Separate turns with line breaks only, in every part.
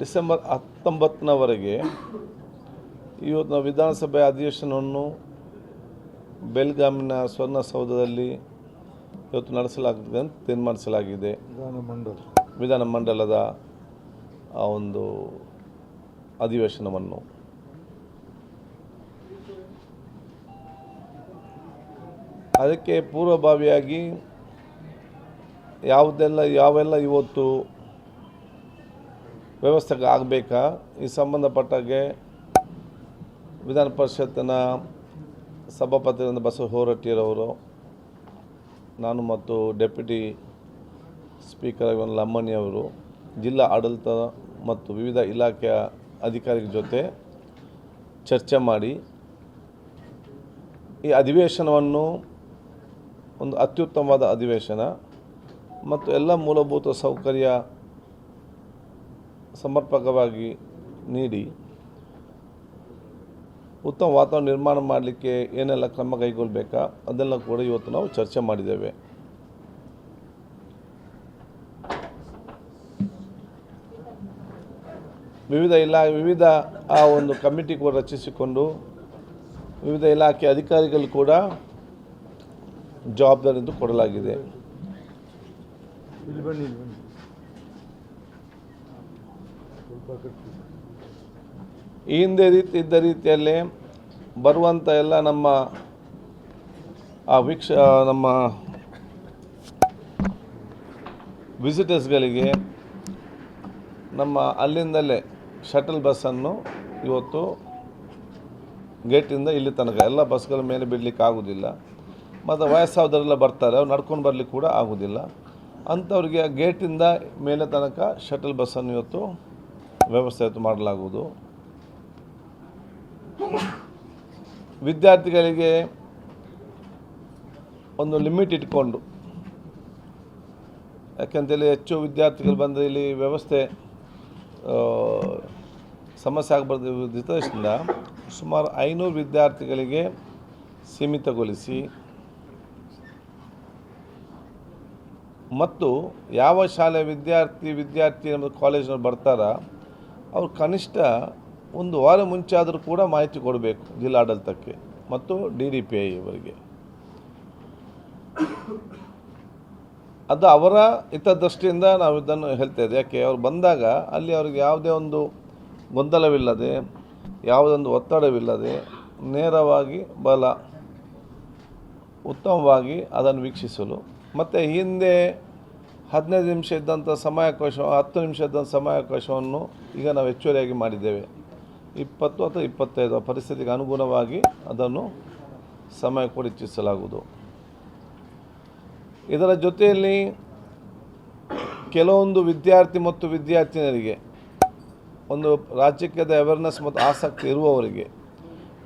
December ಹತ್ತೊಂಬತ್ತನವರೆಗೆ ಇವತ್ತು ನಾವು ವಿಧಾನಸಭೆ ಅಧಿವೇಶನವನ್ನು ಬೆಲ್ಗಾಮಿನ ಸ್ವರ್ಣಸೌಧದಲ್ಲಿ ಇವತ್ತು ನಡೆಸಲಾಗುತ್ತದೆ ಅಂತ ತೀರ್ಮಾನಿಸಲಾಗಿದೆ.
ವಿಧಾನಮಂಡಲ.
ವಿಧಾನಮಂಡಲದ ಆ ಒಂದು ಅಧಿವೇಶನವನ್ನು. ಅದಕ್ಕೆ ಪೂರ್ವಭಾವಿಯಾಗಿ ಯಾವುದೆಲ್ಲ ಯಾವೆಲ್ಲ ಇವತ್ತು ವ್ಯವಸ್ಥೆಗೆ ಆಗಬೇಕಾ? ಈ ಸಂಬಂಧಪಟ್ಟಾಗೆ ವಿಧಾನ ಪರಿಷತ್ತಿನ ಸಭಾಪತಿಯಿಂದ ಬಸವ ಹೋರಟ್ಟಿಯರವರು ನಾನು ಮತ್ತು ಡೆಪ್ಯೂಟಿ ಸ್ಪೀಕರ್ ಲಮ್ಮಣಿಯವರು ಜಿಲ್ಲಾ ಆಡಳಿತ ಮತ್ತು ವಿವಿಧ ಇಲಾಖೆಯ ಅಧಿಕಾರಿಗಳ ಜೊತೆ ಚರ್ಚೆ ಮಾಡಿ ಈ ಅಧಿವೇಶನವನ್ನು ಒಂದು ಅತ್ಯುತ್ತಮವಾದ ಅಧಿವೇಶನ ಮತ್ತು ಎಲ್ಲ ಮೂಲಭೂತ ಸೌಕರ್ಯ ಸಮರ್ಪಕವಾಗಿ ನೀಡಿ ಉತ್ತಮ ವಾತಾವರಣ ನಿರ್ಮಾಣ ಮಾಡಲಿಕ್ಕೆ ಏನೆಲ್ಲ ಕ್ರಮ ಕೈಗೊಳ್ಳಬೇಕಾ ಅದೆಲ್ಲ ಕೂಡ ಇವತ್ತು ನಾವು ಚರ್ಚೆ ಮಾಡಿದ್ದೇವೆ. ವಿವಿಧ ಇಲಾ, ವಿವಿಧ ಆ ಒಂದು ಕಮಿಟಿ ಕೂಡ ರಚಿಸಿಕೊಂಡು ವಿವಿಧ ಇಲಾಖೆ ಅಧಿಕಾರಿಗಳು ಕೂಡ ಜವಾಬ್ದಾರಿಯಿಂದ ಕೊಡಲಾಗಿದೆ
ಇಲ್ಲಿ ಬನ್ನಿ ಇಲ್ಲಿ ಬನ್ನಿ ಸ್ವಲ್ಪ ಕಟ್ಟಿ
ಈ ಹಿಂದೆ ರೀತಿ ಇದ್ದ ರೀತಿಯಲ್ಲೇ ಬರುವಂಥ ಎಲ್ಲ ನಮ್ಮ ಆ ವೀಕ್ಷ ನಮ್ಮ ವಿಸಿಟರ್ಸ್ಗಳಿಗೆ ನಮ್ಮ ಅಲ್ಲಿಂದಲೇ ಶಟಲ್ ಬಸ್ಸನ್ನು ಇವತ್ತು ಗೇಟಿಂದ ಇಲ್ಲಿ ತನಕ. ಎಲ್ಲ ಬಸ್ಗಳ ಮೇಲೆ ಬಿಡಲಿಕ್ಕೆ ಆಗೋದಿಲ್ಲ. ಮತ್ತು ವಯಸ್ಸಾದವರೆಲ್ಲ ಬರ್ತಾರೆ. ಅವ್ರು ನಡ್ಕೊಂಡು ಬರಲಿಕ್ಕೆ ಕೂಡ ಆಗೋದಿಲ್ಲ. ಅಂಥವ್ರಿಗೆ ಗೇಟಿಂದ ಮೇಲೆ ತನಕ ಶಟಲ್ ಬಸ್ಸನ್ನು ಇವತ್ತು ವ್ಯವಸ್ಥೆ ಮಾಡಲಾಗುವುದು. ವಿದ್ಯಾರ್ಥಿಗಳಿಗೆ ಒಂದು ಲಿಮಿಟ್ ಇಟ್ಕೊಂಡು, ಯಾಕೆಂತೇಳಿ ಹೆಚ್ಚು ವಿದ್ಯಾರ್ಥಿಗಳು ಬಂದರೆ ಇಲ್ಲಿ ವ್ಯವಸ್ಥೆ ಸಮಸ್ಯೆ ಆಗಬಾರ್ದು ದೃಷ್ಟಿಯಿಂದ ಸುಮಾರು ಐನೂರು ವಿದ್ಯಾರ್ಥಿಗಳಿಗೆ ಸೀಮಿತಗೊಳಿಸಿ ಮತ್ತು ಯಾವ ಶಾಲೆ ವಿದ್ಯಾರ್ಥಿ ವಿದ್ಯಾರ್ಥಿ ನಮ್ಮ ಕಾಲೇಜಿನವ್ರು ಬರ್ತಾರ ಅವ್ರು ಕನಿಷ್ಠ ಒಂದು ವಾರ ಮುಂಚೆ ಆದರೂ ಕೂಡ ಮಾಹಿತಿ ಕೊಡಬೇಕು ಜಿಲ್ಲಾಡಳಿತಕ್ಕೆ ಮತ್ತು ಡಿ ಡಿ ಪಿ ಐ ಇವರಿಗೆ ಅದು ಅವರ ಹಿತದೃಷ್ಟಿಯಿಂದ ನಾವು ಇದನ್ನು ಹೇಳ್ತಾ ಯಾಕೆ? ಅವ್ರು ಬಂದಾಗ ಅಲ್ಲಿ ಅವ್ರಿಗೆ ಯಾವುದೇ ಒಂದು ಗೊಂದಲವಿಲ್ಲದೆ, ಯಾವುದೊಂದು ಒತ್ತಡವಿಲ್ಲದೆ ನೇರವಾಗಿ ಬಲ, ಉತ್ತಮವಾಗಿ ಅದನ್ನು ವೀಕ್ಷಿಸಲು. ಮತ್ತು ಹಿಂದೆ ಹದಿನೈದು ನಿಮಿಷ ಇದ್ದಂಥ ಸಮಯಾವಕಾಶ, ಹತ್ತು ನಿಮಿಷ ಇದ್ದಂಥ ಸಮಯಾವಕಾಶವನ್ನು ಈಗ ನಾವು ಹೆಚ್ಚುವರಿಯಾಗಿ ಮಾಡಿದ್ದೇವೆ. ಇಪ್ಪತ್ತು ಅಥವಾ ಇಪ್ಪತ್ತೈದು ಪರಿಸ್ಥಿತಿಗೆ ಅನುಗುಣವಾಗಿ ಅದನ್ನು ಸಮಯ ಕೂಡ ಹೆಚ್ಚಿಸಲಾಗುವುದು ಇದರ ಜೊತೆಯಲ್ಲಿ ಕೆಲವೊಂದು ವಿದ್ಯಾರ್ಥಿ ಮತ್ತು ವಿದ್ಯಾರ್ಥಿನಿಯರಿಗೆ, ಒಂದು ರಾಜಕೀಯದ ಅವೇರ್ನೆಸ್ ಮತ್ತು ಆಸಕ್ತಿ ಇರುವವರಿಗೆ,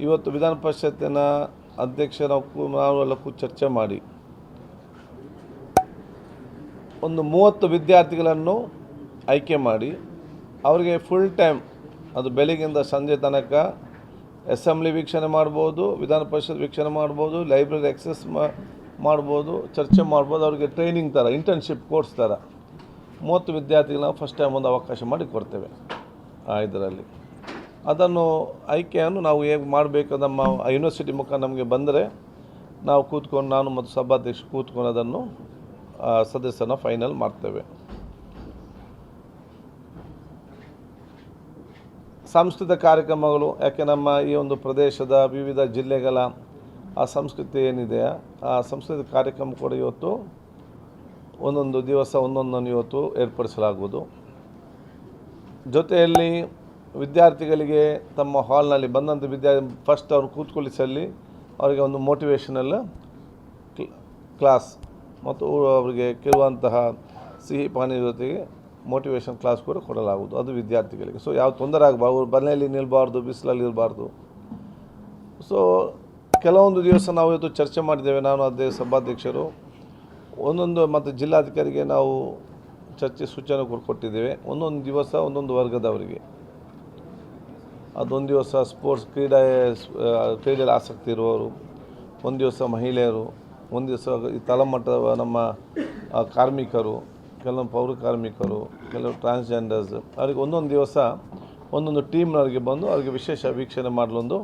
ಇವತ್ತು ವಿಧಾನ ಪರಿಷತ್ತಿನ ಅಧ್ಯಕ್ಷರ ನಾವು ಎಲ್ಲಕ್ಕೂ ಚರ್ಚೆ ಮಾಡಿ ಒಂದು ಮೂವತ್ತು ವಿದ್ಯಾರ್ಥಿಗಳನ್ನು ಆಯ್ಕೆ ಮಾಡಿ, ಅವರಿಗೆ ಫುಲ್ ಟೈಮ್ ಅದು ಬೆಳಗ್ಗಿಂದ ಸಂಜೆ ತನಕ ಅಸೆಂಬ್ಲಿ ವೀಕ್ಷಣೆ ಮಾಡ್ಬೋದು, ವಿಧಾನ ಪರಿಷತ್ ವೀಕ್ಷಣೆ ಮಾಡ್ಬೋದು ಲೈಬ್ರರಿ ಆಕ್ಸೆಸ್ ಮಾಡ್ಬೋದು, ಚರ್ಚೆ ಮಾಡ್ಬೋದು, ಅವರಿಗೆ ಟ್ರೈನಿಂಗ್ ಥರ ಇಂಟರ್ನ್ಶಿಪ್ ಕೋರ್ಸ್ ಥರ. ಮೂವತ್ತು ವಿದ್ಯಾರ್ಥಿಗಳನ್ನ ಫಸ್ಟ್ ಟೈಮ್ ಒಂದು ಅವಕಾಶ ಮಾಡಿ ಕೊಡ್ತೇವೆ ಇದರಲ್ಲಿ. ಅದನ್ನು ಆಯ್ಕೆಯನ್ನು ನಾವು ಹೇಗೆ ಮಾಡಬೇಕು ನಮ್ಮ ಯೂನಿವರ್ಸಿಟಿ ಮುಖ ನಮಗೆ ಬಂದರೆ, ನಾವು ಕೂತ್ಕೊಂಡು ನಾನು ಮತ್ತು ಸಭಾಧ್ಯಕ್ಷ ಕೂತ್ಕೊಂಡು ಅದನ್ನು ಸದಸ್ಯನ ಫೈನಲ್ ಮಾಡ್ತೇವೆ. ಸಾಂಸ್ಕೃತಿಕ ಕಾರ್ಯಕ್ರಮಗಳು, ಯಾಕೆ ನಮ್ಮ ಈ ಒಂದು ಪ್ರದೇಶದ ವಿವಿಧ ಜಿಲ್ಲೆಗಳ ಆ ಸಂಸ್ಕೃತಿ ಏನಿದೆ, ಆ ಸಂಸ್ಕೃತಿಕ ಕಾರ್ಯಕ್ರಮ ಕೂಡ ಇವತ್ತು ಒಂದೊಂದು ದಿವಸ, ಒಂದೊಂದನ್ನು ಇವತ್ತು ಏರ್ಪಡಿಸಲಾಗುವುದು. ಜೊತೆಯಲ್ಲಿ ವಿದ್ಯಾರ್ಥಿಗಳಿಗೆ ತಮ್ಮ ಹಾಲ್ನಲ್ಲಿ ಬಂದಂಥ ವಿದ್ಯಾರ್ಥಿ ಫಸ್ಟ್ ಅವ್ರು ಕೂತ್ಕೊಳ್ಳಿಸಲ್ಲಿ ಅವರಿಗೆ ಒಂದು ಮೋಟಿವೇಶನಲ್ ಕ್ಲಾಸ್ ಮತ್ತು ಅವರಿಗೆ ಕೇಳುವಂತಹ ಸಿಹಿ ಪಾನೀಯ ಜೊತೆಗೆ ಮೋಟಿವೇಶನ್ ಕ್ಲಾಸ್ ಕೂಡ ಕೊಡಲಾಗುವುದು. ಅದು ವಿದ್ಯಾರ್ಥಿಗಳಿಗೆ. ಸೊ ಯಾವ ತೊಂದರೆ ಆಗಬಾರ್ದು ಮನೆಯಲ್ಲಿ ನಿಲ್ಲಬಾರ್ದು ಬಿಸಿಲಲ್ಲಿ ಇರಬಾರ್ದು. ಸೊ ಕೆಲವೊಂದು ದಿವಸ ನಾವು ಇವತ್ತು ಚರ್ಚೆ ಮಾಡಿದ್ದೇವೆ. ನಾನು ಅದೇ ಸಭಾಧ್ಯಕ್ಷರು. ಒಂದೊಂದು ಮತ್ತು ಜಿಲ್ಲಾಧಿಕಾರಿಗೆ ನಾವು ಚರ್ಚೆ ಸೂಚನೆ ಕೊಟ್ಟಿದ್ದೇವೆ. ಒಂದೊಂದು ದಿವಸ, ಒಂದೊಂದು ವರ್ಗದವರಿಗೆ. ಅದೊಂದು ದಿವಸ ಸ್ಪೋರ್ಟ್ಸ್ ಕ್ರೀಡೆ ಕ್ರೀಡೆಯಲ್ಲಿ ಆಸಕ್ತಿ ಇರುವವರು, ಒಂದು ದಿವಸ ಮಹಿಳೆಯರು ಒಂದು ದಿವಸ ಈ ತಳಮಟ್ಟದ ನಮ್ಮ ಕಾರ್ಮಿಕರು, ಕೆಲವೊಂದು ಪೌರ ಕಾರ್ಮಿಕರು, ಕೆಲವು ಟ್ರಾನ್ಸ್ಜೆಂಡರ್ಸ್ ಅವರಿಗೆ ಒಂದೊಂದು ದಿವಸ ಒಂದೊಂದು ಟೀಮ್ನವರಿಗೆ ಬಂದು ಅವರಿಗೆ ವಿಶೇಷ ವೀಕ್ಷಣೆ ಮಾಡಲು ಒಂದು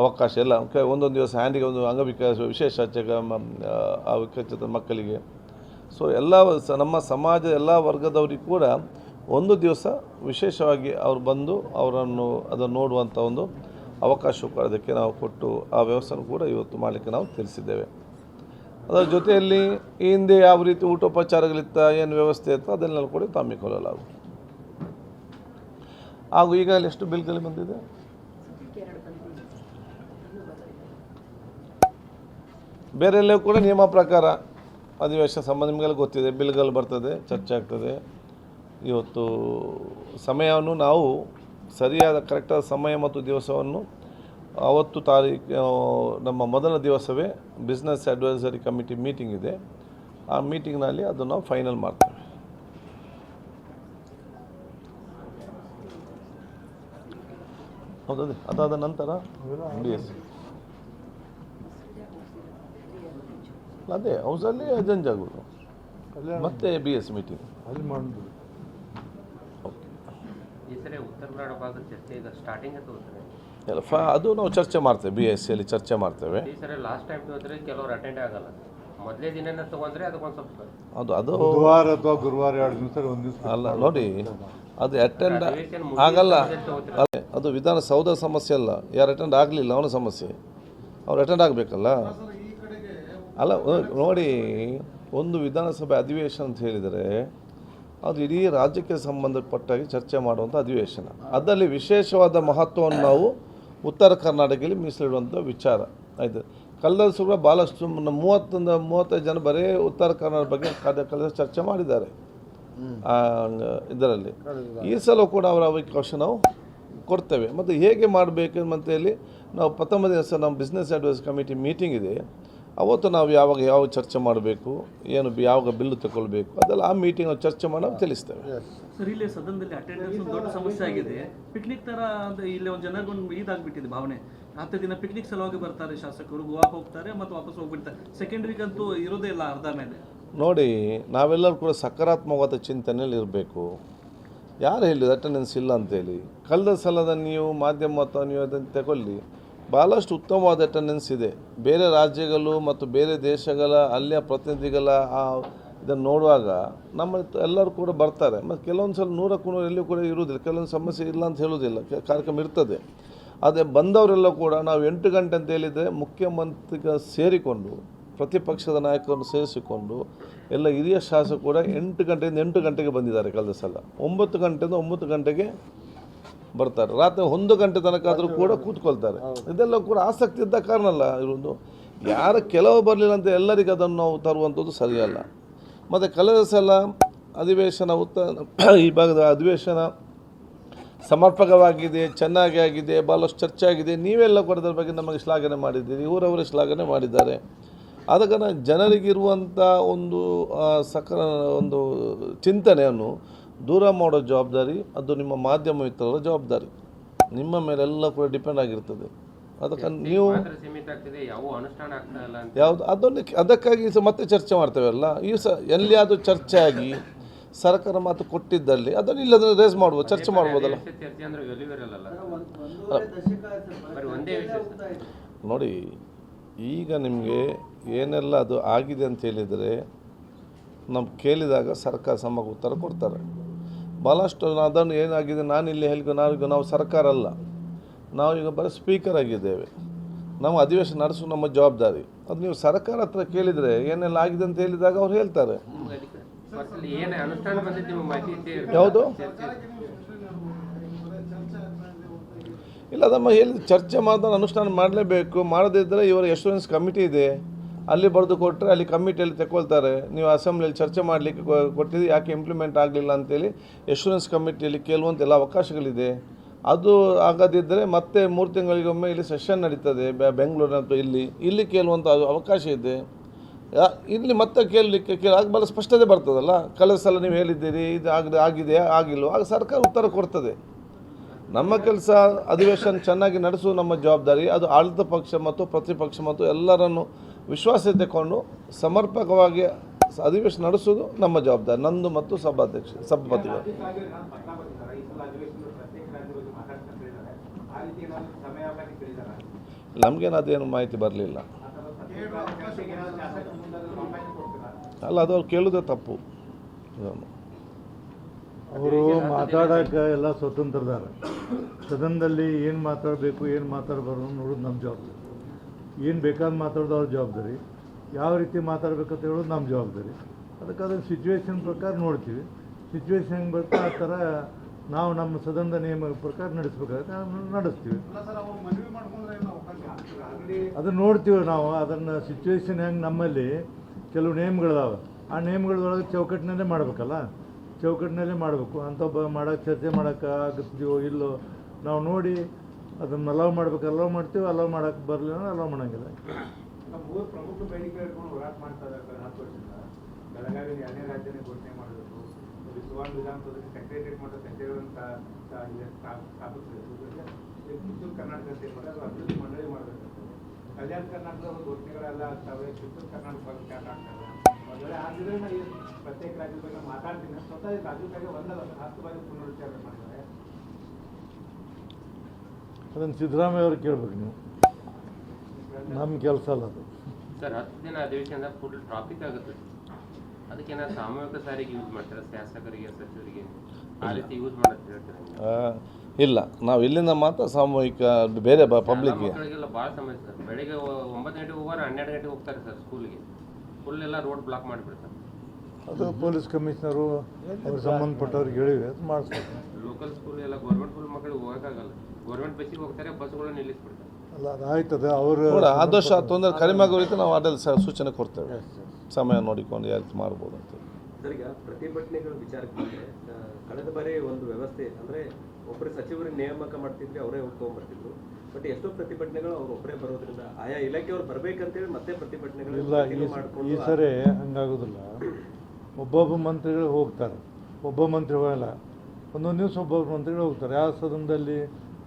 ಅವಕಾಶ. ಎಲ್ಲ ಒಂದೊಂದು ದಿವಸ ಹ್ಯಾಂಡಿಗೆ ಒಂದು ಅಂಗವಿಕಾಸ ವಿಶೇಷ ವಿಕಚಿತ ಮಕ್ಕಳಿಗೆ. ಸೊ ಎಲ್ಲ ನಮ್ಮ ಸಮಾಜದ ಎಲ್ಲ ವರ್ಗದವರಿಗೂ ಕೂಡ ಒಂದು ದಿವಸ ವಿಶೇಷವಾಗಿ ಅವರು ಬಂದು ಅವರನ್ನು ಅದನ್ನು ನೋಡುವಂಥ ಒಂದು ಅವಕಾಶ ಕೂಡ ನಾವು ಕೊಟ್ಟು ಆ ವ್ಯವಸ್ಥೆಯನ್ನು ಕೂಡ ಇವತ್ತು ಮಾಡಲಿಕ್ಕೆ ನಾವು ತಿಳಿಸಿದ್ದೇವೆ. ಅದರ ಜೊತೆಯಲ್ಲಿ ಈ ಹಿಂದೆ ಯಾವ ರೀತಿ ಊಟೋಪಚಾರಗಳಿತ್ತ, ಏನು ವ್ಯವಸ್ಥೆ ಇತ್ತು, ಅದನ್ನೆಲ್ಲ ಕೂಡ ಹಮ್ಮಿಕೊಳ್ಳಲಾಗುವುದು ಹಾಗೂ ಈಗ ಅಲ್ಲಿ ಎಷ್ಟು ಬಿಲ್ಗಳು ಬಂದಿದೆ? ಬೇರೆಲ್ಲೂ ಕೂಡ ನಿಯಮ ಪ್ರಕಾರ ಅಧಿವೇಶನ ಸಂಬಂಧ ನಿಮಗೆಲ್ಲ ಗೊತ್ತಿದೆ, ಬಿಲ್ಗಳು ಬರ್ತದೆ, ಚರ್ಚೆ ಆಗ್ತದೆ. ಇವತ್ತು ಸಮಯವನ್ನು ನಾವು ಸರಿಯಾದ, ಕರೆಕ್ಟಾದ ಸಮಯ ಮತ್ತು ದಿವಸವನ್ನು ಅವತ್ತು ತಾರೀಕು ನಮ್ಮ ಮೊದಲ ದಿವಸವೇ ಬಿಸ್ನೆಸ್ ಅಡ್ವೈಸರಿ ಕಮಿಟಿ ಮೀಟಿಂಗ್ ಇದೆ. ಆ ಮೀಟಿಂಗ್ನಲ್ಲಿ ಅದನ್ನು ನಾವು ಫೈನಲ್ ಮಾಡ್ತೇವೆ. ಹೌದೇ? ಅದಾದ ನಂತರ ಡಿ ಎಸ್ ಅದೇ ಹೌಸಲ್ಲಿ ಅಜೆಂಜ್ ಆಗೋದು ಮತ್ತೆ ಬಿ ಎಸ್ ಮೀಟಿಂಗ್
ಅಲ್ಲಿ ಮಾಡೋದು
ಈ ಸರಿ ಉತ್ತರ ಕನ್ನಡ ಭಾಗದ ಚರ್ಚೆ ಈಗ ಸ್ಟಾರ್ಟಿಂಗ್ ತಗೋತಾರೆ
ಎಲ್ಲ ಫ ಅದು ನಾವು ಚರ್ಚೆ ಮಾಡ್ತೇವೆ ಬಿ ಎಸ್ ಸಿಯಲ್ಲಿ ಚರ್ಚೆ ಮಾಡ್ತೇವೆ.
ಲಾಸ್ಟ್ ಟೈಮ್ ಕೆಲವರು ಅಟೆಂಡ್ ಆಗಲ್ಲ. ಮೊದಲೇ ದಿನನೇ ತಗೊಂಡ್ರೆ ಅದಕ್ಕೊಂದು ಸ್ವಲ್ಪ
ಅದು ಅದು
ಗುರುವಾರ ಅಥವಾ ಗುರುವಾರ ಎರಡು ದಿವಸ ಒಂದು ದಿವಸ
ಅಲ್ಲ ನೋಡಿ ಅದು ಅಟೆಂಡ್ ಆಗಲ್ಲ. ಅದೇ ಅದು ವಿಧಾನಸೌಧ ಸಮಸ್ಯೆ ಅಲ್ಲ. ಯಾರು ಅಟೆಂಡ್ ಆಗಲಿಲ್ಲ ಅವನ ಸಮಸ್ಯೆ. ಅವ್ರು ಅಟೆಂಡ್ ಆಗಬೇಕಲ್ಲ? ಅಲ್ಲ ನೋಡಿ ಒಂದು ವಿಧಾನಸಭೆ ಅಧಿವೇಶನ ಅಂತ ಹೇಳಿದರೆ ಅದು ಇಡೀ ರಾಜ್ಯಕ್ಕೆ ಸಂಬಂಧಪಟ್ಟಾಗಿ ಚರ್ಚೆ ಮಾಡುವಂಥ ಅಧಿವೇಶನ. ಅದರಲ್ಲಿ ವಿಶೇಷವಾದ ಮಹತ್ವವನ್ನು ನಾವು ಉತ್ತರ ಕರ್ನಾಟಕದಲ್ಲಿ ಮೀಸಲಿಡುವಂಥ ವಿಚಾರ. ಆಯಿತು. ಕಲ್ಲದ ಸುರ ಭಾಳಷ್ಟು ಮೂವತ್ತೊಂದು ಮೂವತ್ತೈದು ಜನ ಬರೀ ಉತ್ತರ ಕರ್ನಾಟಕ ಬಗ್ಗೆ ಕಳೆದ ಚರ್ಚೆ ಮಾಡಿದ್ದಾರೆ. ಇದರಲ್ಲಿ. ಈ ಸಲ ಕೂಡ ಅವರ ಅವಕಾಶ ನಾವು ಕೊಡ್ತೇವೆ. ಮತ್ತು ಹೇಗೆ ಮಾಡಬೇಕು ಅಂತೇಳಿ ನಾವು ಪ್ರಥಮ ದಿವಸ ನಮ್ಮ ಬಿಸ್ನೆಸ್ ಅಡ್ವೈಸ್ ಕಮಿಟಿ ಮೀಟಿಂಗ್ ಇದೆ. ಅವತ್ತು ನಾವು ಯಾವಾಗ ಯಾವ ಚರ್ಚೆ ಮಾಡಬೇಕು ಏನು ಯಾವಾಗ ಬಿಲ್ ತಗೊಳ್ಬೇಕು ಅದೆಲ್ಲ ಆ ಮೀಟಿಂಗ್ ಚರ್ಚೆ ಮಾಡಿ ನಾವು ತಿಳಿಸ್ತೇವೆ.
ಸರ್ ಇಲ್ಲಿ ಸದನದಲ್ಲಿ ಅಟೆಂಡೆನ್ಸ್ ಒಂದು ದೊಡ್ಡ ಸಮಸ್ಯೆ ಆಗಿದೆ. ಪಿಕ್ನಿಕ್ ತರ ಇಲ್ಲಿ ಒಂದು ಜನಗೊಂದು ಇದಾಗ್ಬಿಟ್ಟಿದೆ ಭಾವನೆ. ಹತ್ತು ದಿನ ಪಿಕ್ನಿಕ್ ಸಲುವಾಗಿ ಬರ್ತಾರೆ ಶಾಸಕರು ಗೋವಾಕ್ಕೆ ಹೋಗ್ತಾರೆ ಮತ್ತು ವಾಪಸ್ ಹೋಗ್ಬಿಡ್ತಾರೆ. ಸೆಕೆಂಡ್ ವೀಕ್ ಅಂತೂ ಇರೋದೇ ಇಲ್ಲ ಅರ್ಧ ಮೇಲೆ.
ನೋಡಿ ನಾವೆಲ್ಲರೂ ಕೂಡ ಸಕಾರಾತ್ಮಕವಾದ ಚಿಂತನೆಯಲ್ಲಿ ಇರಬೇಕು. ಯಾರು ಹೇಳಿದ್ರು ಅಟೆಂಡೆನ್ಸ್ ಇಲ್ಲ ಅಂತೇಳಿ ಕಳೆದ ಸಲದ ನೀವು ಮಾಧ್ಯಮ ಅಥವಾ ನೀವು ಅದನ್ನು ತಗೊಳ್ಳಿ. ಭಾಳಷ್ಟು ಉತ್ತಮವಾದ ಅಟೆಂಡೆನ್ಸ್ ಇದೆ. ಬೇರೆ ರಾಜ್ಯಗಳು ಮತ್ತು ಬೇರೆ ದೇಶಗಳ ಅಲ್ಲಿಯ ಪ್ರತಿನಿಧಿಗಳ ಆ ಇದನ್ನು ನೋಡುವಾಗ ನಮ್ಮ ಎಲ್ಲರೂ ಕೂಡ ಬರ್ತಾರೆ. ಮತ್ತು ಕೆಲವೊಂದು ಸಲ ನೂರಕ್ಕೂ ನೂರು ಎಲ್ಲಿಯೂ ಕೂಡ ಇರುವುದಿಲ್ಲ. ಕೆಲವೊಂದು ಸಮಸ್ಯೆ ಇಲ್ಲ ಅಂತ ಹೇಳುವುದಿಲ್ಲ. ಕಾರ್ಯಕ್ರಮ ಇರ್ತದೆ. ಆದರೆ ಬಂದವರೆಲ್ಲ ಕೂಡ ನಾವು ಎಂಟು ಗಂಟೆ ಅಂತ ಹೇಳಿದರೆ ಮುಖ್ಯಮಂತ್ರಿಗ ಸೇರಿಕೊಂಡು, ಪ್ರತಿಪಕ್ಷದ ನಾಯಕರನ್ನು ಸೇರಿಸಿಕೊಂಡು ಎಲ್ಲ ಹಿರಿಯ ಶಾಸಕರು ಕೂಡ ಎಂಟು ಗಂಟೆಯಿಂದ ಎಂಟು ಗಂಟೆಗೆ ಬಂದಿದ್ದಾರೆ ಕಳೆದ ಸಲ. ಒಂಬತ್ತು ಗಂಟೆಯಿಂದ ಒಂಬತ್ತು ಗಂಟೆಗೆ ಬರ್ತಾರೆ. ರಾತ್ರಿ ಒಂದು ಗಂಟೆ ತನಕ ಆದರೂ ಕೂಡ ಕೂತ್ಕೊಳ್ತಾರೆ. ಇದೆಲ್ಲ ಕೂಡ ಆಸಕ್ತಿ ಇದ್ದ ಕಾರಣ ಅಲ್ಲ. ಇರೋದು ಯಾರು ಕೆಲವು ಬರಲಿಲ್ಲ ಅಂತ ಎಲ್ಲರಿಗೂ ಅದನ್ನು ನಾವು ತರುವಂಥದ್ದು ಸರಿಯಲ್ಲ. ಮತ್ತು ಕಳೆದ ಸಲ ಅಧಿವೇಶನ ಉತ್ತ ಈ ಭಾಗದ ಅಧಿವೇಶನ ಸಮರ್ಪಕವಾಗಿದೆ ಚೆನ್ನಾಗಿ ಆಗಿದೆ ಭಾಳಷ್ಟು ಚರ್ಚೆ ಆಗಿದೆ. ನೀವೆಲ್ಲ ಕೂಡ ಅದರ ಬಗ್ಗೆ ನಮಗೆ ಶ್ಲಾಘನೆ ಮಾಡಿದ್ದೀರಿ. ಇವರವರೇ ಶ್ಲಾಘನೆ ಮಾಡಿದ್ದಾರೆ. ಆದ ಕಾರಣ ಜನರಿಗಿರುವಂಥ ಒಂದು ಸಕಲ ಸಕ ಒಂದು ಚಿಂತನೆಯನ್ನು ದೂರ ಮಾಡೋ ಜವಾಬ್ದಾರಿ ಅದು ನಿಮ್ಮ ಮಾಧ್ಯಮ ಮಿತ್ರರ ಜವಾಬ್ದಾರಿ. ನಿಮ್ಮ ಮೇಲೆಲ್ಲ ಕೂಡ ಡಿಪೆಂಡ್ ಆಗಿರ್ತದೆ. ಅದಕ್ಕೆ ನೀವು
ಮಾತ್ರ ಸೀಮಿತ ಆಗ್ತಿದೆ ಯಾವ ಅನುಷ್ಠಾನ ಆಗ್ತಾ ಇಲ್ಲ
ಯಾವುದು ಅದನ್ನು ಅದಕ್ಕಾಗಿ ಸಹ ಮತ್ತೆ ಚರ್ಚೆ ಮಾಡ್ತೇವಲ್ಲ ಈ ಸ ಎಲ್ಲಿಯಾದರೂ ಚರ್ಚೆ ಆಗಿ ಸರ್ಕಾರ ಮಾತು ಕೊಟ್ಟಿದ್ದಲ್ಲಿ ಅದನ್ನು ಇಲ್ಲದ್ರೆ ರೇಸ್ ಮಾಡ್ಬೋದು ಚರ್ಚೆ ಮಾಡ್ಬೋದಲ್ಲ. ನೋಡಿ ಈಗ ನಿಮಗೆ ಏನೆಲ್ಲ ಅದು ಆಗಿದೆ ಅಂತ ಹೇಳಿದರೆ ನಾವು ಕೇಳಿದಾಗ ಸರ್ಕಾರ ಸಮಗ ಉತ್ತರ ಕೊಡ್ತಾರೆ. ಭಾಳಷ್ಟು ಅದನ್ನು ಏನಾಗಿದೆ ನಾನು ಇಲ್ಲಿ ಹೇಳಿಕೊ ನಾನು ನಾವು ಸರ್ಕಾರ ಅಲ್ಲ. ನಾವು ಈಗ ಬರೀ ಸ್ಪೀಕರ್ ಆಗಿದ್ದೇವೆ. ನಾವು ಅಧಿವೇಶನ ನಡೆಸುವ ನಮ್ಮ ಜವಾಬ್ದಾರಿ. ಅದು ನೀವು ಸರ್ಕಾರ ಹತ್ರ ಕೇಳಿದರೆ ಏನೆಲ್ಲ ಆಗಿದೆ ಅಂತ ಹೇಳಿದಾಗ ಅವ್ರು ಹೇಳ್ತಾರೆ. ಯಾವುದು? ಇಲ್ಲ ಅದಮ್ಮ ಹೇಳಿ ಚರ್ಚೆ ಮಾಡಿದ್ರೆ ಅನುಷ್ಠಾನ ಮಾಡಲೇಬೇಕು. ಮಾಡದಿದ್ದರೆ ಇವರ ಎಷ್ಟೊನ್ಸ್ ಕಮಿಟಿ ಇದೆ. ಅಲ್ಲಿ ಬರೆದು ಕೊಟ್ಟರೆ ಅಲ್ಲಿ ಕಮಿಟಿಯಲ್ಲಿ ತಗೊಳ್ತಾರೆ ನೀವು ಅಸೆಂಬ್ಲಿಯಲ್ಲಿ ಚರ್ಚೆ ಮಾಡಲಿಕ್ಕೆ ಕೊಟ್ಟಿದ್ದು ಯಾಕೆ ಇಂಪ್ಲಿಮೆಂಟ್ ಆಗಲಿಲ್ಲ ಅಂತೇಳಿ ಎಶ್ಯೂರೆನ್ಸ್ ಕಮಿಟಿಯಲ್ಲಿ ಕೇಳುವಂಥ ಎಲ್ಲ ಅವಕಾಶಗಳಿದೆ. ಅದು ಆಗದಿದ್ದರೆ ಮತ್ತೆ ಮೂರು ತಿಂಗಳಿಗೊಮ್ಮೆ ಇಲ್ಲಿ ಸೆಷನ್ ನಡೀತದೆ ಬೆಂಗಳೂರಿನ ಬೆಂಗಳೂರಿನ ಇಲ್ಲಿ. ಇಲ್ಲಿ ಕೇಳುವಂಥ ಅವಕಾಶ ಇದೆ. ಇಲ್ಲಿ ಮತ್ತೆ ಕೇಳಲಿಕ್ಕೆ ಕೇಳ, ಆಗ ಬಹಳ ಸ್ಪಷ್ಟತೆ ಬರ್ತದಲ್ಲ? ಕಳೆದ ಸಲ ನೀವು ಹೇಳಿದ್ದೀರಿ, ಇದು ಆಗದೆ ಆಗಿದೆ ಆಗಿಲ್ಲ ಆಗ ಸರ್ಕಾರ ಉತ್ತರ ಕೊಡ್ತದೆ. ನಮ್ಮ ಕೆಲಸ ಅಧಿವೇಶನ ಚೆನ್ನಾಗಿ ನಡೆಸುವ ನಮ್ಮ ಜವಾಬ್ದಾರಿ, ಅದು ಆಡಳಿತ ಪಕ್ಷ ಮತ್ತು ಪ್ರತಿಪಕ್ಷ ಮತ್ತು ಎಲ್ಲರನ್ನು ವಿಶ್ವಾಸ ತಗೊಂಡು ಸಮರ್ಪಕವಾಗಿ ಅಧಿವೇಶನ ನಡೆಸೋದು ನಮ್ಮ ಜವಾಬ್ದಾರಿ. ನಂದು ಮತ್ತು ಸಭಾಧ್ಯಕ್ಷ ಸಭಾಪತಿಗಳು. ನಮಗೇನು ಅದೇನು ಮಾಹಿತಿ ಬರಲಿಲ್ಲ. ಅಲ್ಲ, ಅದು ಅವ್ರು ಕೇಳೋದೇ ತಪ್ಪು.
ಅವರು ಮಾತಾಡೋಕೆ ಎಲ್ಲ ಸ್ವತಂತ್ರದಾರ ಸದನದಲ್ಲಿ ಏನು ಮಾತಾಡಬೇಕು, ಏನು ಮಾತಾಡಬಾರ್ದು ನೋಡೋದು ನಮ್ಮ ಜವಾಬ್ದಾರಿ. ಏನು ಬೇಕಾದ ಮಾತಾಡೋದು ಅವ್ರ ಜವಾಬ್ದಾರಿ. ಯಾವ ರೀತಿ ಮಾತಾಡ್ಬೇಕಂತ ಹೇಳೋದು ನಮ್ಮ ಜವಾಬ್ದಾರಿ. ಅದಕ್ಕೆ ಅದನ್ನು ಸಿಚುವೇಶನ್ ಪ್ರಕಾರ ನೋಡ್ತೀವಿ. ಸಿಚುವೇಶನ್ ಹೆಂಗೆ ಬರ್ತಾ ಆ ಥರ ನಾವು ನಮ್ಮ ಸದನದ ನಿಯಮ ಪ್ರಕಾರ ನಡೆಸ್ಬೇಕಾಗುತ್ತೆ ನಡೆಸ್ತೀವಿ. ಅದನ್ನು ನೋಡ್ತೀವಿ ನಾವು, ಅದನ್ನು ಸಿಚುವೇಶನ್ ಹೆಂಗೆ ನಮ್ಮಲ್ಲಿ ಕೆಲವು ನೇಮ್ಗಳಿದಾವೆ ಆ ನೇಮ್ಗಳೊಳಗೆ ಚೌಕಟ್ಟಿನಲ್ಲೇ ಮಾಡಬೇಕಲ್ಲ. ಚೌಕಟ್ಟಿನಲ್ಲೇ ಮಾಡಬೇಕು. ಅಂತ ಒಬ್ಬ ಮಾಡೋಕ್ಕೆ ಚರ್ಚೆ ಮಾಡೋಕ್ಕೆ ಆಗತ್ತೀವೋ ಇಲ್ಲೋ, ನಾವು ನೋಡಿ ಅದನ್ನು ಅಲೋ ಮಾಡ್ಬೇಕು ಅಲೋ ಮಾಡ್ತೀವಿ ಅಲೋ ಮಾಡೋಕ್ಕೆ ಬರಲಿಲ್ಲ ಅಂದ್ರೆ ಅಲೌ ಮಾಡೋಂಗಿಲ್ಲ.
ಮೂರು ಪ್ರಮುಖ ಮಾಡ್ತಾ ಇದ್ದಾರೆ ಬೆಳಗಾವಿ ರಾಜ್ಯನೇ ಘೋಷಣೆ ಮಾಡಬೇಕು ಕರ್ನಾಟಕ ಮಂಡಳಿ ಮಾಡಬೇಕು ಕಲ್ಯಾಣ ಕರ್ನಾಟಕದ ಘೋಷಣೆಗಳೆಲ್ಲ ಕರ್ನಾಟಕ ಪ್ರತ್ಯೇಕ ರಾಜ್ಯದ ಬಗ್ಗೆ ಮಾತಾಡ್ತೀನಿ. ಸ್ವತಃ ಈ ರಾಜ್ಯದ ಬಗ್ಗೆ ಒಂದಲ್ಲ, ಹತ್ತು ಬಾರಿ ಪುನರುಚ್ಚಾರ ಮಾಡಿದ್ದಾರೆ.
ಅದನ್ನು ಸಿದ್ದರಾಮಯ್ಯ ಅವ್ರಿಗೆ ಕೇಳಬೇಕು ನೀವು. ನಮ್ಮ ಕೆಲಸ ಅಲ್ಲ ಅದು.
ಸರ್ ಹತ್ತು ದಿನ ಅಧಿವೇಶನ ಫುಲ್ ಟ್ರಾಫಿಕ್ ಆಗುತ್ತೆ. ಅದಕ್ಕೆ ಏನಾದ್ರು ಸಾಮೂಹಿಕ ಸಾರಿಗೆ ಯೂಸ್ ಮಾಡ್ತಾರೆ? ಶಾಸಕರಿಗೆ ಸಚಿವರಿಗೆ? ಆ ರೀತಿ ಯೂಸ್ ಮಾಡಕ್ಕೆ ಹೇಳ್ತಾರೆ
ಇಲ್ಲ. ನಾವು ಇಲ್ಲಿಂದ ಮಾತ್ರ ಸಾಮೂಹಿಕ ಬೇರೆ ಪಬ್ಲಿಕ್ ಪಬ್ಲಿಕ್ಗೆ
ಮಕ್ಕಳಿಗೆಲ್ಲ ಭಾಳ ಸಮಸ್ಯೆ ಸರ್. ಬೆಳಿಗ್ಗೆ ಒಂಬತ್ತು ಗಂಟೆಗೆ ಹೋಗೋರು ಹನ್ನೆರಡು ಗಂಟೆಗೆ ಹೋಗ್ತಾರೆ ಸರ್ ಸ್ಕೂಲ್ಗೆ ಫುಲ್ ಎಲ್ಲ ರೋಡ್ ಬ್ಲಾಕ್ ಮಾಡಿಬಿಡ್ತಾರೆ.
ಅದು ಪೊಲೀಸ್ ಕಮಿಷನರು ಅವ್ರಿಗೆ ಸಂಬಂಧಪಟ್ಟವ್ರಿಗೆ ಹೇಳಿವೆ ಅದು ಮಾಡಿಸ್ಬೇಕು
ಲೋಕಲ್ ಸ್ಕೂಲ್ ಎಲ್ಲ ಗೌರ್ಮೆಂಟ್ ಸ್ಕೂಲ್ ಮಕ್ಕಳಿಗೆ ಹೋಗೋಕ್ಕಾಗಲ್ಲ. ಗೌರ್ಮೆಂಟ್ ಬಸ್ಸಿಗೆ ಹೋಗ್ತಾರೆ ಬಸ್ಗಳು ನಿಲ್ಲಿಸ್ಬಿಡ್ತಾರೆ.
ಅಲ್ಲ ಅದು ಆಯ್ತದೆ ಅವರು
ನೋಡ ಆದಷ್ಟು ಆ ತೊಂದರೆ ಕಡಿಮೆ ಆಗೋ ರೀತಿ ನಾವು ಅದರಲ್ಲಿ ಸ- ಸೂಚನೆ ಕೊಡ್ತೇವೆ. ಸಮಯ ನೋಡಿಕೊಂಡು ಯಾವ ರೀತಿ ಮಾಡ್ಬೋದು ಅಂತ.
ಸರ್ ಈಗ ಪ್ರತಿಭಟನೆಗಳ ವಿಚಾರಕ್ಕೆ ಬಂದ್ರೆ ಕಳೆದ ಬಾರಿ ಒಂದು ವ್ಯವಸ್ಥೆ ಅಂದ್ರೆ ಒಬ್ಬರು ಸಚಿವರು ನೇಮಕ ಮಾಡ್ತಿದ್ರೆ ಅವರೇ ಹೋಗಿ ತಗೊಂಡ್ಬರ್ತಿದ್ರು ಬಟ್ ಎಷ್ಟೋ ಪ್ರತಿಭಟನೆಗಳು ಅವ್ರು ಒಬ್ಬರೇ ಬರೋದ್ರಿಂದ ಆಯಾ ಇಲಾಖೆಯವ್ರು ಬರ್ಬೇಕಂತೇಳಿ ಮತ್ತೆ ಪ್ರತಿಭಟನೆಗಳು ಮಾಡ್ಕೊಂಡು
ಈ ಸರಿ ಹಂಗಾಗೋದಿಲ್ಲ. ಒಬ್ಬೊಬ್ಬ ಮಂತ್ರಿಗಳು ಹೋಗ್ತಾರೆ. ಒಬ್ಬ ಮಂತ್ರಿ ಹೋಗಲ್ಲ ಒಂದೊಂದು ದಿವಸ ಒಬ್ಬೊಬ್ಬ ಮಂತ್ರಿಗಳು ಹೋಗ್ತಾರೆ. ಯಾವ ಸದನದಲ್ಲಿ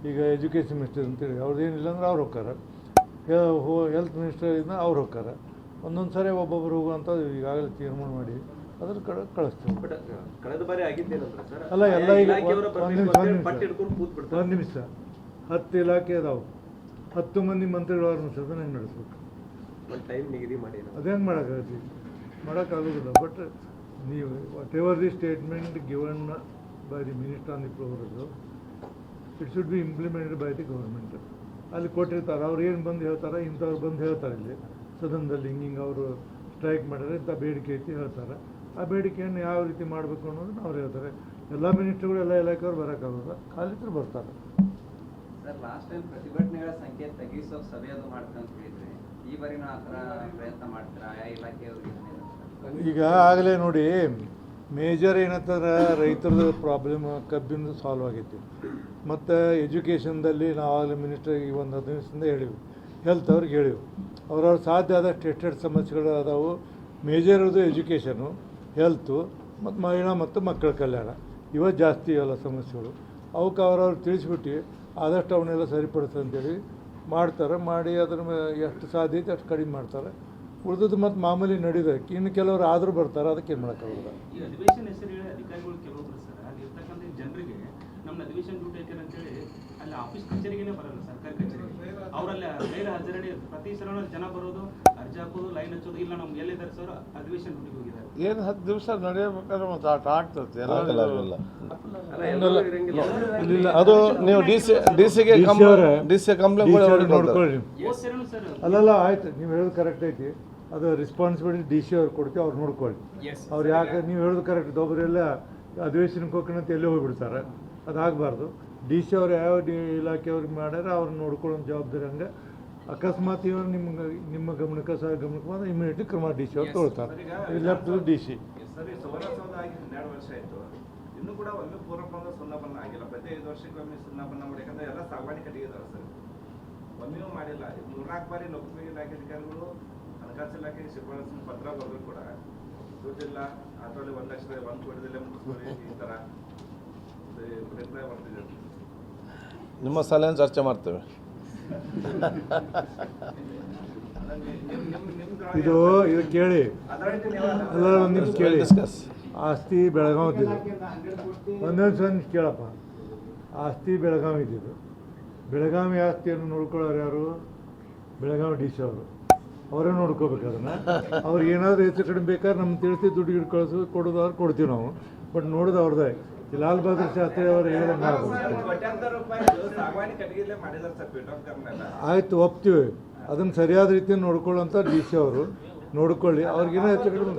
ಈಗ ಎಜುಕೇಷನ್ ಮಿನಿಸ್ಟರ್ ಅಂತೇಳಿ ಅವ್ರದ್ದು ಏನಿಲ್ಲ ಅಂದ್ರೆ ಅವ್ರು ಹೋಗ್ತಾರೆ ಹೆಲ್ತ್ ಮಿನಿಸ್ಟರ್ ಇದನ್ನ ಅವ್ರು ಹೋಗ್ತಾರೆ ಒಂದೊಂದು ಸರಿ ಒಬ್ಬೊಬ್ಬರು ಹೋಗುವಂಥ ಈಗಾಗಲೇ ತೀರ್ಮಾನ ಮಾಡಿ ಅದ್ರ ಕಡೆ ಕಳಿಸ್ತೀವಿ.
ಕಳೆದ ಬಾರಿ
ಅಲ್ಲ ಎಲ್ಲ ಈಗ ಒಂದ್ ನಿಮಿಷ, ಹತ್ತು ಇಲಾಖೆ ಅದಾವೆ. ಹತ್ತು ಮಂದಿ ಮಂತ್ರಿಗಳು ಸದನ ಹೆಂಗೆ ನಡೆಸ್ಬೇಕು?
ಟೈಮ್ ನಿಗದಿ ಮಾಡಿ ನಾವು.
ಅದು ಹೆಂಗೆ ಮಾಡೋಕ್ಕಾಗತ್ತೆ? ಮಾಡೋಕ್ಕಾಗೋದಿಲ್ಲ. ಬಟ್ ನೀವು whatever the statement given by the minister on the progress it should be implemented by the government ಅಲ್ಲಿ ಕೊಟ್ಟಿರ್ತಾರೆ ಅವ್ರು ಏನು ಬಂದು ಹೇಳ್ತಾರೆ ಇಂಥವ್ರು ಬಂದು ಹೇಳ್ತಾರೆ ಇಲ್ಲಿ. ಸದನದಲ್ಲಿ ಹಿಂಗೆ ಹಿಂಗೆ ಅವರು ಸ್ಟ್ರೈಕ್ ಮಾಡಿದ್ರೆ ಇಂಥ ಬೇಡಿಕೆ ಐತಿ ಹೇಳ್ತಾರೆ. ಆ ಬೇಡಿಕೆಯನ್ನು ಯಾವ ರೀತಿ ಮಾಡಬೇಕು ಅನ್ನೋದನ್ನ ಅವ್ರು ಹೇಳ್ತಾರೆ. ಎಲ್ಲ ಮಿನಿಸ್ಟ್ರುಗಳು ಎಲ್ಲ ಇಲಾಖೆಯವ್ರು ಬರೋಕ್ಕಾಗಲ್ಲ. ಖಾಲಿದ್ರು ಬರ್ತಾರೆ.
ಸರ್ ಲಾಸ್ಟ್ ಟೈಮ್ ಪ್ರತಿಭಟನೆಗಳ ಸಂಖ್ಯೆ ತೆಗಿಸೋ ಸಭೆ ಅದು ಮಾಡ್ತಾ ಅಂತ ಹೇಳಿದ್ರಿ. ಈ ಬಾರಿ ಆ ಥರ ಪ್ರಯತ್ನ ಮಾಡ್ತಾರೆ? ಆಯಾ
ಈಗ ಆಗಲೇ ನೋಡಿ ಮೇಜರ್ ಏನಂತಂದ್ರೆ ರೈತರದ್ದು ಪ್ರಾಬ್ಲಮ್ ಕಬ್ಬಿನ ಸಾಲ್ವ್ ಆಗೈತಿ. ಮತ್ತು ಎಜುಕೇಷನ್ದಲ್ಲಿ ನಾವು ಆಗಲೇ ಮಿನಿಸ್ಟ್ರಿಗೆ ಒಂದು ಹದಿನೈದು ದಿವಸದಿಂದ ಹೇಳಿವಿ. ಹೆಲ್ತ್ ಅವ್ರಿಗೆ ಹೇಳಿವಿ. ಅವ್ರವ್ರ ಸಾಧ್ಯ ಆದಷ್ಟು ಎಷ್ಟೆಷ್ಟು ಸಮಸ್ಯೆಗಳು ಅದಾವು. ಮೇಜರ್ ಇರೋದು ಎಜುಕೇಷನು ಹೆಲ್ತು ಮತ್ತು ಮಹಿಳಾ ಮತ್ತು ಮಕ್ಕಳ ಕಲ್ಯಾಣ. ಇವತ್ತು ಜಾಸ್ತಿ ಇವೆಲ್ಲ ಸಮಸ್ಯೆಗಳು. ಅವಕ್ಕೆ ಅವ್ರವ್ರು ತಿಳಿಸ್ಬಿಟ್ಟು ಆದಷ್ಟು ಅವನ್ನೆಲ್ಲ ಸರಿಪಡಿಸ್ತಂತೇಳಿ ಮಾಡ್ತಾರೆ. ಮಾಡಿ ಅದ್ರ ಎಷ್ಟು ಸಾಧ್ಯ ಐತೆ ಅಷ್ಟು ಕಡಿಮೆ ಮಾಡ್ತಾರೆ. ಉಳಿದದ್ದು ಮತ್ತು ಮಾಮೂಲಿ ನಡೀದೆ. ಇನ್ನು ಕೆಲವರು ಆದರೂ ಬರ್ತಾರೆ ಅದಕ್ಕೆ ಏನು ಮಾಡೋಕ್ಕಾಗಲ್ಲ ಏನು ಹತ್ತು ದಿವಸ ನಡೆಯಬೇಕಾದ್ರೆ ಮತ್ತೆ ಆಟ ಆಗ್ತದೆ. ಇಲ್ಲ
ಅದು ನೀವು ಡಿ ಸಿ ಡಿ ಸಿಗೆ ಡಿ ಸಿ ಕಂಪ್ಲೇಂಟ್
ಅಲ್ಲಲ್ಲ ಆಯ್ತು. ನೀವು ಹೇಳೋದು ಕರೆಕ್ಟ್ ಐತಿ. ಅದು ರೆಸ್ಪಾನ್ಸಿಬಿಲಿಟಿ ಡಿ ಸಿ ಅವ್ರು ಕೊಡ್ತೀವಿ ಅವ್ರು ನೋಡ್ಕೊಳ್ಳಿ. ಅವ್ರು ಯಾಕೆ ನೀವು ಹೇಳೋದು ಕರೆಕ್ಟ್ ಒಬ್ಬರೆಲ್ಲ ಅಧಿವೇಶನಕ್ಕೆ ಹೋಗ್ಕೊಂಡಂತ ಎಲ್ಲೇ ಹೋಗ್ಬಿಡ್ತಾರೆ. ಅದಾಗಬಾರ್ದು. ಡಿ ಸಿ ಅವ್ರು ಯಾವ ಡಿ ಇಲಾಖೆಯವ್ರಿಗೆ ಮಾಡ್ಯಾರ ಅವ್ರನ್ನ ನೋಡ್ಕೊಳ್ಳೋ ಜವಾಬ್ದಾರಿ ಹಂಗೆ. ಅಕಸ್ಮಾತ್ ಇವ್ರು ನಿಮ್ಮ ನಿಮ್ಮ ಗಮನಕ್ಕೆ ಸಹ ಗಮನಕ್ಕೆ ಬಂದರೆ ಇಮಿಡಿಯೇಟ್ಲಿ ಕ್ರಮ ಡಿ ಸಿ ಅವ್ರು ತೊಗೊಳ್ತಾರೆ ಲೆಫ್ಟ್ ಡಿ ಸಿ
ಇನ್ನೂ ಕೂಡ ಒಮ್ಮೆ ಪೂರ್ವಪಂಗ ಸುಣ್ಣಬಣ್ಣ ಆಗಿಲ್ಲ. ಪ್ರತಿ ಐದು ವರ್ಷಕ್ಕೆ ಒಮ್ಮೆ ಸುಣ್ಣಬಣ್ಣ ಮಾಡಿ ಯಾಕಂದ್ರೆ ಎಲ್ಲ ಸಾಗವಾಣಿ ಕಟ್ಟಿಗಿದ್ದಾರೆ ಸರ್. ಒಮ್ಮೆಯೂ ಮಾಡಿಲ್ಲ. ಮೂರ್ನಾಲ್ಕು ಬಾರಿ ಲೋಕೋಪಯೋಗಿ ಇಲಾಖೆ ಅಧಿಕಾರಿಗಳು ಹಣಕಾಸು ಇಲಾಖೆ ಶಿಫಾರಸಿನ ಪತ್ರ ಬರೆದ್ರು ಕೂಡ ದುಡ್ಡಿಲ್ಲ ಅದರಲ್ಲಿ ಒಂದು ಲಕ್ಷ ಒಂದು ಕೋಟಿದಲ್ಲೇ ಮುಗಿಸ್ಕೊಳ್ಳಿ ಈ ತರ ನಿರ್ಣಯ ಬರ್ತಿದೆ
ನಿಮ್ಮ ಸಲಹೆ ಚರ್ಚೆ ಮಾಡ್ತೇವೆ.
ಇದು ಇದು ಕೇಳಿ. ಎಲ್ಲ ಕೇಳಿ. ಆಸ್ತಿ ಬೆಳಗಾವ್ ಇದ್ದಿದ್ದು. ಒಂದೊಂದು ಸಣ್ಣ ಕೇಳಪ್ಪ. ಆಸ್ತಿ ಬೆಳಗಾವಿ ಇದ್ದಿದ್ದು. ಬೆಳಗಾವಿ ಆಸ್ತಿಯನ್ನು ನೋಡ್ಕೊಳ್ಳೋರು ಯಾರು? ಬೆಳಗಾವಿ ಡಿ ಸಿ ಅವರು. ಅವರೇ ನೋಡ್ಕೋಬೇಕು ಅದನ್ನು. ಅವ್ರಿಗೆ ಏನಾದರೂ ಹೆಚ್ಚು ಕಡಿಮೆ ಬೇಕಾದ್ರೆ ನಮ್ಮ ತಿಳಿಸಿ ದುಡ್ಡು ಗಿಡ ಕಳಿಸ್ ಕೊಡೋದಾದ್ರೆ ಕೊಡ್ತೀವಿ ನಾವು. ಬಟ್ ನೋಡೋದು ಅವ್ರದ್ದೇ. ಈ ಲಾಲ್ ಬಹದ್ದೂರ್ ಶಾಸ್ತ್ರಿ ಅವರು ಆಯಿತು ಆಯ್ತು, ಒಪ್ತೀವಿ. ಅದನ್ನು ಸರಿಯಾದ ರೀತಿಯಲ್ಲಿ ನೋಡ್ಕೊಳ್ಳೋಂಥ ಡಿ ಸಿ ಅವರು. ನೋಡ್ಕೊಳ್ಳಿ. ಅವ್ರಿಗೇನೋ ಹೆಚ್ಚು ಕಡಿಮೆ.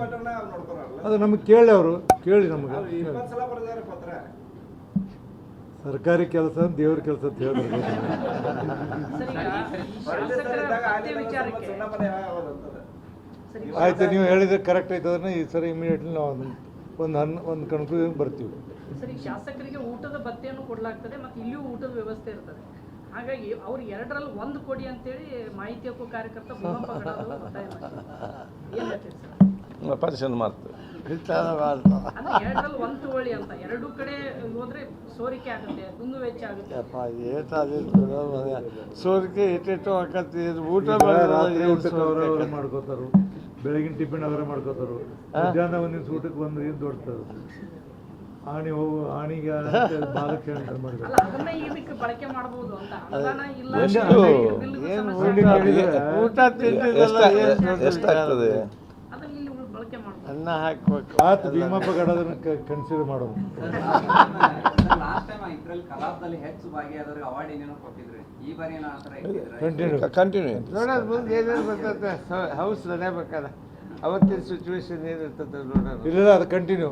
ಅದು ನಮಗೆ ಕೇಳಿ ಅವರು. ಕೇಳಿ ನಮಗೆ. ಸರ್ಕಾರಿ ಕೆಲಸ ದೇವ್ರ ಕೆಲಸ ಅಂತ
ಹೇಳಿದ್ರು.
ಆಯ್ತು ನೀವು ಹೇಳಿದ್ರೆ ಕರೆಕ್ಟ್ ಆಯ್ತು ಅದನ್ನ ಈ ಸರಿ ಇಮಿಡಿಯೇಟ್ಲಿ ನಾವು ಒಂದು ಹನ್ ಒಂದು ಕನ್ಕ್ಲೂಷನ್ ಬರ್ತೀವಿ.
ಸರಿ ಶಾಸಕರಿಗೆ ಊಟದ ಭತ್ತೆಯನ್ನು ಕೊಡಲಾಗ್ತದೆ ಮತ್ತು ಇಲ್ಲಿಯೂ ಊಟದ ವ್ಯವಸ್ಥೆ ಇರ್ತದೆ. ಹಾಗಾಗಿ ಅವ್ರು ಎರಡರಲ್ಲಿ ಒಂದು ಕೊಡಿ ಅಂತೇಳಿ ಮಾಹಿತಿ ಹಕ್ಕು ಕಾರ್ಯಕರ್ತ ಭೂಮಪ್ಪ
ಮಾಡ್ತೇವೆ
ಅಂತ. ಎರಡೂ ಕಡೆ ಹೋದ್ರೆ ಸೋರಿಕೆ ಆಗುತ್ತೆ ದುಂದು ವೆಚ್ಚ ಆಗುತ್ತೆ.
ಸೋರಿಕೆ ಇಟ್ಟಿಟ್ಟು ಆಕತಿ ಊಟ
ಮಾಡ್ಕೋತಾರು. ಬೆಳಗಿನ ಟಿಫಿನ್ ಅವರೇ ಮಾಡ್ಕೋತಾರು. ಮಧ್ಯಾಹ್ನ ಒಂದಿನ ಊಟಕ್ಕೆ ಬಂದು ಏನು ದೊಡ್ತಾರೆ ಆಣಿ ಹೋಗು ಆಣಿಗೆ ಬಾಲಕ್ಕೆ
ಬಳಕೆ ಮಾಡಬಹುದು ಅಂತ.
ಊಟ
ತಿಂಡಿ
ಎಷ್ಟಾಗ್ತದೆ
ಆಗುತ್ತೆ?
ಅದನ್ನ ಇಲ್ಲಿ ಉಳ್- ಬಳಕೆ ಮಾಡಬಹುದು
ಅನ್ನ ಹಾಕ್ಬೇಕು.
ಆತ ಭೀಮಪ್ಪ ಗಡದನ್ನ ಕನ್ಸಿಡರ್ ಮಾಡೋದು
ಲಾಸ್ಟ್ ಟೈಮ್ ಇದ್ರಲ್ಲಿ ಕಲಾಪದಲ್ಲಿ ಹೆಚ್ಚು ಭಾಗಿಯಾದವ್ರಿಗೆ ಅವಾರ್ಡ್ ಏನೇನೋ ಕೊಟ್ಟಿದ್ರಿ ಈ ಬಾರಿ ಏನೋ ಆ
ಕಂಟಿನ್ಯೂ
ಕಂಟಿನ್ಯೂ
ನೋಡೋಣ ಮುಂದೆ ಏನೇನು ಬರ್ತೈತೆ ಹೌಸ್ ನಡೆಯಬೇಕಲ್ಲ ಅವತ್ತಿನ ಸಿಚುವೇಶನ್ ಏನಿರ್ತದೆ ನೋಡೋಣ
ಇಲ್ಲ ಅದು ಕಂಟಿನ್ಯೂ